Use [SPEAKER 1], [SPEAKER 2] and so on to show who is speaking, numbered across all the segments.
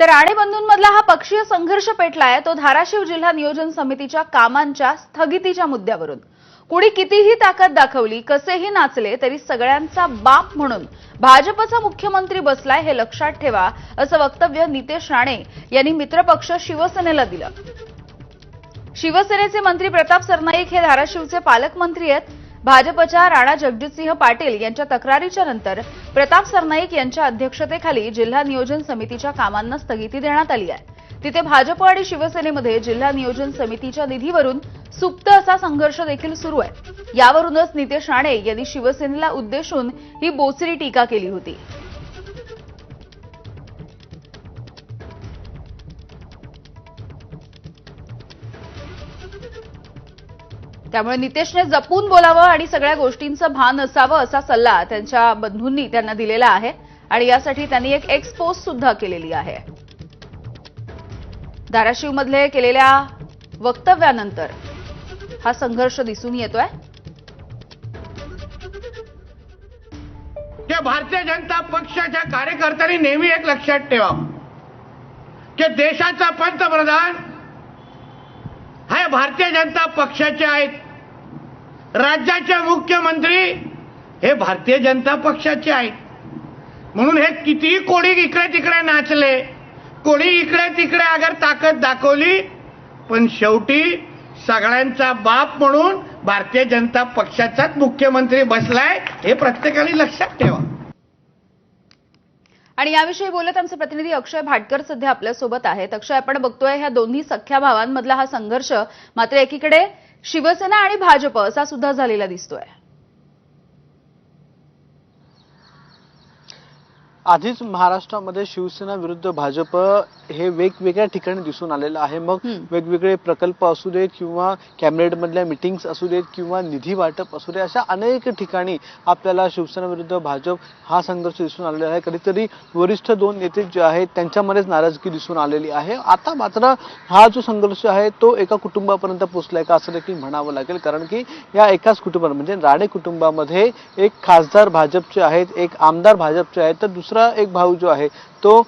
[SPEAKER 1] तर राणेबंधूंमधला हा पक्षीय संघर्ष पेटलाय तो धाराशिव जिल्हा नियोजन समितीच्या कामांच्या स्थगितीच्या मुद्द्यावरून. कुणी कितीही ताकद दाखवली कसेही नाचले तरी सगळ्यांचा बाप म्हणून भाजपचा मुख्यमंत्री बसलाय हे लक्षात ठेवा असं वक्तव्य नितेश राणे यांनी मित्रपक्ष शिवसेनेला दिलं. शिवसेनेचे मंत्री प्रताप सरनाईक हे धाराशिवचे पालकमंत्री आहेत. भाजपच्या राणा जगजितसिंह पाटील यांच्या तक्रारीच्या नंतर प्रताप सरनाईक यांच्या अध्यक्षतेखाली जिल्हा नियोजन समितीच्या कामांना स्थगिती देण्यात आली आहे. तिथे भाजप आणि शिवसेनेमध्ये जिल्हा नियोजन समितीच्या निधीवरून सुप्त असा संघर्ष देखील सुरू आहे. यावरूनच नितेश राणे यांनी शिवसेनेला उद्देशून ही बोचरी टीका केली होती. त्यामुळे नितेशने जपून बोलावं आणि सगळ्या गोष्टींचं भान असावं असा सल्ला त्यांच्या बंधूंनी त्यांना दिलेला आहे. आणि यासाठी त्यांनी एक एक्सपोज सुद्धा केलेली आहे. धाराशिवमधले केलेल्या वक्तव्यानंतर हा संघर्ष दिसून येतोय.
[SPEAKER 2] भारतीय जनता पक्षाच्या कार्यकर्त्यांनी नेहमी एक लक्षात ठेवा. की देशाचा पंतप्रधान हे भारतीय जनता पक्षाचे आहेत. राज्याचे मुख्यमंत्री हे भारतीय जनता पक्षाचे आहेत. म्हणून हे कितीही कोणी इकडे तिकडे नाचले कोणी इकडे तिकडे अगर ताकद दाखवली पण शेवटी सगळ्यांचा बाप म्हणून भारतीय जनता पक्षाचाच मुख्यमंत्री बसलाय हे प्रत्येकाने लक्षात ठेवा.
[SPEAKER 1] आणि याविषयी बोलत आमचे प्रतिनिधी अक्षय भाटकर सध्या आपल्यासोबत आहेत. अक्षय आपण बघतोय ह्या दोन्ही सख्या भावांमधला हा संघर्ष मात्र एकीकडे शिवसेना आणि भाजप असा सुद्धा झालेला दिसतोय.
[SPEAKER 3] आधीच महाराष्ट्रामध्ये शिवसेना विरुद्ध भाजप हे वेगवेगळ्या ठिकाणी दिसून आलेलं आहे. मग. वेगवेगळे प्रकल्प असू देत किंवा कॅबिनेट मधल्या मिटिंग्स असू देत किंवा निधी वाटप असू दे अशा अनेक ठिकाणी आपल्याला शिवसेना विरुद्ध भाजप हा संघर्ष दिसून आलेला आहे. कधीतरी वरिष्ठ दोन नेते जे आहेत त्यांच्यामध्येच नाराजगी दिसून आलेली आहे. आता मात्र हा जो संघर्ष आहे तो एका कुटुंबापर्यंत पोहोचलाय का असं देखील म्हणावं लागेल. कारण की या एकाच कुटुंबात म्हणजे राणे कुटुंबामध्ये एक खासदार भाजपचे आहेत एक आमदार भाजपचे आहेत तर दुसरा एक भाऊ जो आहे तो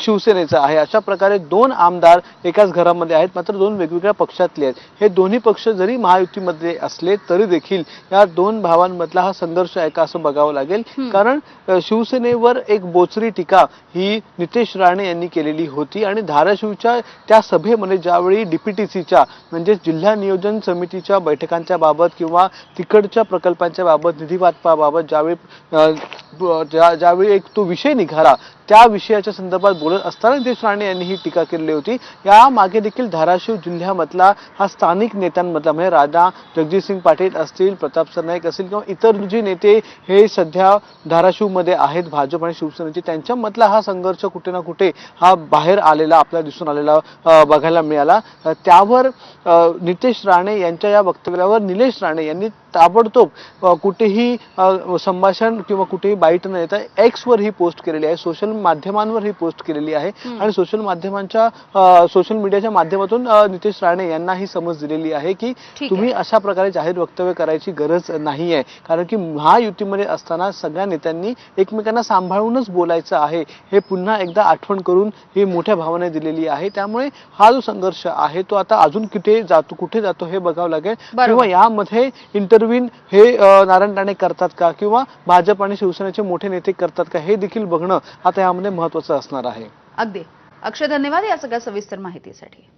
[SPEAKER 3] शिवसेनेचा आहे. अशा प्रकारे दोन आमदार एकाच घरामध्ये आहेत मात्र दोन वेगवेगळ्या पक्षातले आहेत. हे दोन्ही पक्ष जरी महायुतीमध्ये असले तरी देखील या दोन भावांमधला हा संघर्ष आहे का असं बघावं लागेल. कारण शिवसेनेवर एक बोचरी टीका ही नितेश राणे यांनी केलेली होती आणि धाराशिवच्या त्या सभेमध्ये ज्यावेळी डीपीटीसीच्या म्हणजे जिल्हा नियोजन समितीच्या बैठकांच्या बाबत किंवा तिकडच्या प्रकल्पांच्या बाबत निधी वाटपाबाबत ज्यावेळी ज्या ज्यावेळी एक तो विषय निघाला त्या विषयाच्या संदर्भात बोलत असताना नितेश राणे यांनी ही टीका केलेली होती. या मागे देखील धाराशिव जिल्ह्यामधला हा स्थानिक नेत्यांमधला म्हणजे राजा जगजितसिंग पाटील असतील प्रताप सरनाईक असतील किंवा इतर जे नेते हे सध्या धाराशिवमध्ये आहेत भाजप आणि शिवसेनेचे त्यांच्यामधला हा संघर्ष कुठे ना कुठे हा बाहेर आलेला आपल्याला दिसून आलेला बघायला मिळाला. त्यावर नितेश राणे यांच्या या वक्तव्यावर निलेश राणे यांनी ताबडतोब कुठेही संभाषण किंवा कुठेही बाईट न येता एक्सवर ही पोस्ट केलेली आहे. सोशल माध्यमांवर ही पोस्ट केलेली आहे. आणि सोशल माध्यमांच्या सोशल मीडियाच्या माध्यमातून नितेश राणे यांना ही समज दिलेली आहे की तुम्ही अशा प्रकारे जाहीर वक्तव्य करायची गरज नाही आहे कारण की महायुतीमध्ये असताना सगळ्या नेत्यांनी एकमेकांना सांभाळूनच बोलायचं आहे. हे पुन्हा एकदा आठवण करून ही मोठ्या भावाने दिलेली आहे. त्यामुळे हा जो संघर्ष आहे तो आता अजून कुठे जातो कुठे जातो हे बघावं लागेल. किंवा यामध्ये इंटरव्हीन हे नारायण राणे करतात का? किंवा भाजप आणि शिवसेनेचे मोठे नेते करतात का? हे देखील बघणं आता यामध्ये महत्वाचं असणार आहे.
[SPEAKER 1] अगदी. अक्षय धन्यवाद या सगळ्या सविस्तर माहितीसाठी.